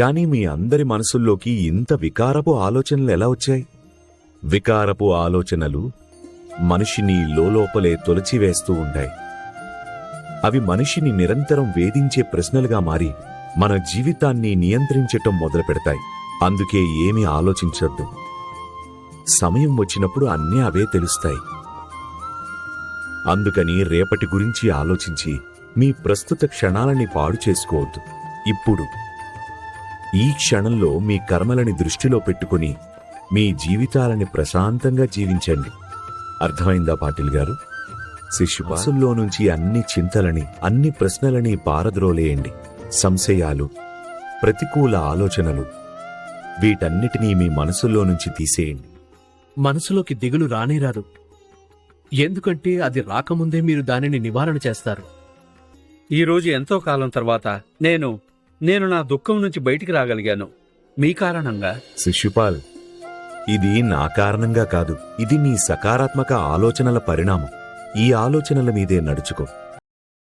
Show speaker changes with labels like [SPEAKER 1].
[SPEAKER 1] కానీ మీ అందరి మనసుల్లోకి ఇంత వికారపు ఆలోచనలు ఎలా వచ్చాయి? వికారపు ఆలోచనలు మనిషిని లోలోపలే తొలచివేస్తూ ఉంటాయి. అవి మనిషిని నిరంతరం వేధించే ప్రశ్నలుగా మారి మన జీవితాన్ని నియంత్రించటం మొదలు పెడతాయి అందుకే ఏమీ ఆలోచించొద్దు. సమయం వచ్చినప్పుడు అన్నీ అవే తెలుస్తాయి. అందుకని రేపటి గురించి ఆలోచించి మీ ప్రస్తుత క్షణాలని పాడు చేసుకోవద్దు. ఇప్పుడు ఈ క్షణంలో మీ కర్మలని దృష్టిలో పెట్టుకుని మీ జీవితాలని ప్రశాంతంగా జీవించండి. అర్థమైందా పాటిల్ గారు? శిశుపాసుల్లో నుంచి అన్ని చింతలని అన్ని ప్రశ్నలని పారద్రోలేయండి. సంశయాలు ప్రతికూల ఆలోచనలు వీటన్నిటినీ మీ మనసులో నుంచి తీసేయండి.
[SPEAKER 2] మనసులోకి దిగులు రానే రాదు. ఎందుకంటే అది రాకముందే మీరు దానిని నివారణ చేస్తారు.
[SPEAKER 3] ఈ రోజు ఎంతో కాలం తర్వాత నేను నేను నా దుఃఖం నుంచి బయటికి రాగలిగాను. మీ కారణంగా?
[SPEAKER 1] శిష్యుపాల్ ఇది నా కారణంగా కాదు. ఇది నీ సకారాత్మక ఆలోచనల పరిణామం. ఈ ఆలోచనల మీదే నడుచుకో.